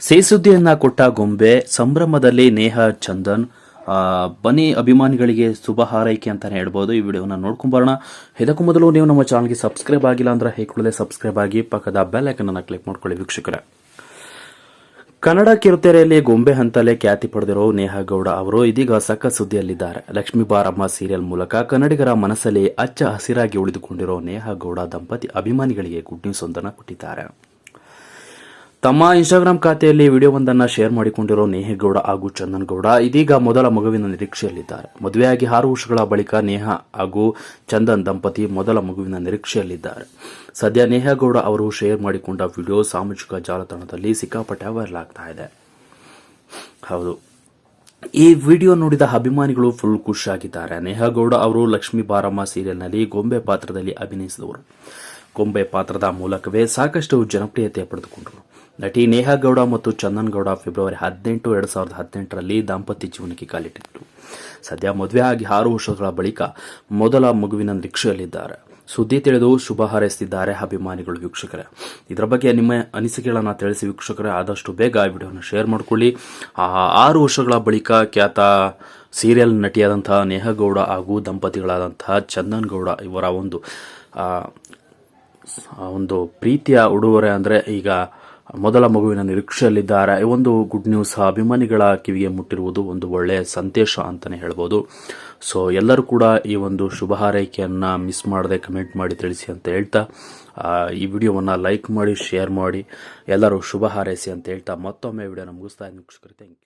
ಸೇಸುದ್ದಿಯನ್ನ ಕೊಟ್ಟ ಗೊಂಬೆ ಸಂಭ್ರಮದಲ್ಲಿ ನೇಹ ಚಂದನ್ ಬನಿ ಅಭಿಮಾನಿಗಳಿಗೆ ಶುಭ ಹಾರೈಕೆ ಅಂತಾನೆ ಹೇಳ್ಬೋದು. ಈ ವಿಡಿಯೋನ ನೋಡ್ಕೊಂಬರೋಣ ಇದಕ್ಕೂ ಮೊದಲು ನೀವು ನಮ್ಮ ಚಾನಲ್ಗೆ ಸಬ್ಸ್ಕ್ರೈಬ್ ಆಗಿಲ್ಲ ಅಂದ್ರೆ ಹೇಗೆ ಸಬ್ಸ್ಕ್ರೈಬ್ ಆಗಿ ಪಕ್ಕದ ಬೆಲ್ ಐಕನ್ ಅನ್ನ ಕ್ಲಿಕ್ ಮಾಡ್ಕೊಳ್ಳಿ ವೀಕ್ಷಕರ. ಕನ್ನಡ ಕಿರುತೆರೆಯಲ್ಲಿ ಗೊಂಬೆ ಹಂತಲೇ ಖ್ಯಾತಿ ಪಡೆದಿರೋ ನೇಹಾ ಗೌಡ ಅವರು ಇದೀಗ ಸಕ್ಕ ಸುದ್ದಿಯಲ್ಲಿದ್ದಾರೆ ಲಕ್ಷ್ಮೀ ಬಾರಮ್ಮ ಸೀರಿಯಲ್ ಮೂಲಕ ಕನ್ನಡಿಗರ ಮನಸ್ಸಲ್ಲಿ ಅಚ್ಚ ಹಸಿರಾಗಿ ಉಳಿದುಕೊಂಡಿರೋ ನೇಹಾ ಗೌಡ ದಂಪತಿ ಅಭಿಮಾನಿಗಳಿಗೆ ಗುಡ್ ನ್ಯೂಸ್ ಒಂದನ್ನು ಕೊಟ್ಟಿದ್ದಾರೆ. ತಮ್ಮ ಇನ್ಸ್ಟಾಗ್ರಾಮ್ ಖಾತೆಯಲ್ಲಿ ವಿಡಿಯೋವೊಂದನ್ನ ಶೇರ್ ಮಾಡಿಕೊಂಡಿರೋ ನೇಹೇಗೌಡ ಹಾಗೂ ಚಂದನ್ ಗೌಡ ಇದೀಗ ಮೊದಲ ಮಗುವಿನ ನಿರೀಕ್ಷೆಯಲ್ಲಿದ್ದಾರೆ. ಮದುವೆಯಾಗಿ ಆರು ವರ್ಷಗಳ ಬಳಿಕ ನೇಹಾ ಹಾಗೂ ಚಂದನ್ ದಂಪತಿ ಮೊದಲ ಮಗುವಿನ ನಿರೀಕ್ಷೆಯಲ್ಲಿದ್ದಾರೆ. ಸದ್ಯ ನೇಹೇಗೌಡ ಅವರು ಶೇರ್ ಮಾಡಿಕೊಂಡ ವಿಡಿಯೋ ಸಾಮಾಜಿಕ ಜಾಲತಾಣದಲ್ಲಿ ಸಿಕ್ಕಾಪಟ್ಟೆ ವೈರಲ್ ಆಗ್ತಾ ಇದೆ. ಹೌದು. ಈ ವಿಡಿಯೋ ನೋಡಿದ ಅಭಿಮಾನಿಗಳು ಫುಲ್ ಖುಷಿಯಾಗಿದ್ದಾರೆ. ನೇಹಗೌಡ ಅವರು ಲಕ್ಷ್ಮೀ ಬಾರಮ್ಮ ಸೀರಿಯಲ್ನಲ್ಲಿ ಗೊಂಬೆ ಪಾತ್ರದಲ್ಲಿ ಅಭಿನಯಿಸಿದವರು. ಗೊಂಬೆ ಪಾತ್ರದ ಮೂಲಕವೇ ಸಾಕಷ್ಟು ಜನಪ್ರಿಯತೆ ಪಡೆದುಕೊಂಡರು. ನಟಿ ನೇಹಾ ಗೌಡ ಮತ್ತು ಚಂದನ್ ಗೌಡ ಫೆಬ್ರವರಿ ಹದಿನೆಂಟು, ಎರಡು ಸಾವಿರದ ಹದಿನೆಂಟರಲ್ಲಿ ದಾಂಪತ್ಯ ಜೀವನಕ್ಕೆ ಕಾಲಿಟ್ಟಿದ್ದರು. ಸದ್ಯ ಮದುವೆ ಆಗಿ ಆರು ವರ್ಷಗಳ ಬಳಿಕ ಮೊದಲ ಮಗುವಿನ ನಿರೀಕ್ಷೆಯಲ್ಲಿದ್ದಾರೆ. ಸುದ್ದಿ ತಿಳಿದು ಶುಭ ಹಾರೈಸುತ್ತಿದ್ದಾರೆ ಅಭಿಮಾನಿಗಳು ವೀಕ್ಷಕರೇ. ಇದರ ಬಗ್ಗೆ ನಿಮ್ಮ ಅನಿಸಿಕೆಗಳನ್ನು ತಿಳಿಸಿ ವೀಕ್ಷಕರೇ, ಆದಷ್ಟು ಬೇಗ ಈ ವಿಡಿಯೋನ ಶೇರ್ ಮಾಡಿಕೊಳ್ಳಿ. ಆ ಆರು ವರ್ಷಗಳ ಬಳಿಕ ಖ್ಯಾತ ಸೀರಿಯಲ್ ನಟಿಯಾದಂತಹ ನೇಹಗೌಡ ಹಾಗೂ ದಂಪತಿಗಳಾದಂತಹ ಚಂದನ್ ಗೌಡ ಇವರ ಒಂದು ಒಂದು ಪ್ರೀತಿಯ ಉಡುಗೊರೆ ಅಂದರೆ ಈಗ ಮೊದಲ ಮಗುವಿನ ನಿರೀಕ್ಷೆಯಲ್ಲಿದ್ದಾರೆ. ಒಂದು ಗುಡ್ ನ್ಯೂಸ್ ಅಭಿಮಾನಿಗಳ ಕಿವಿಗೆ ಮುಟ್ಟಿರುವುದು ಒಂದು ಒಳ್ಳೆಯ ಸಂತೋಷ ಅಂತಲೇ ಹೇಳ್ಬೋದು. ಸೊ ಎಲ್ಲರೂ ಕೂಡ ಈ ಒಂದು ಶುಭ ಹಾರೈಕೆಯನ್ನು ಮಿಸ್ ಮಾಡದೆ ಕಮೆಂಟ್ ಮಾಡಿ ತಿಳಿಸಿ ಅಂತ ಹೇಳ್ತಾ ಈ ವಿಡಿಯೋವನ್ನು ಲೈಕ್ ಮಾಡಿ ಶೇರ್ ಮಾಡಿ, ಎಲ್ಲರೂ ಶುಭ ಹಾರೈಸಿ ಅಂತ ಹೇಳ್ತಾ ಮತ್ತೊಮ್ಮೆ ವಿಡಿಯೋನ ಮುಗಿಸ್ತಾ ಇದ್ದೀನಿ. Thank you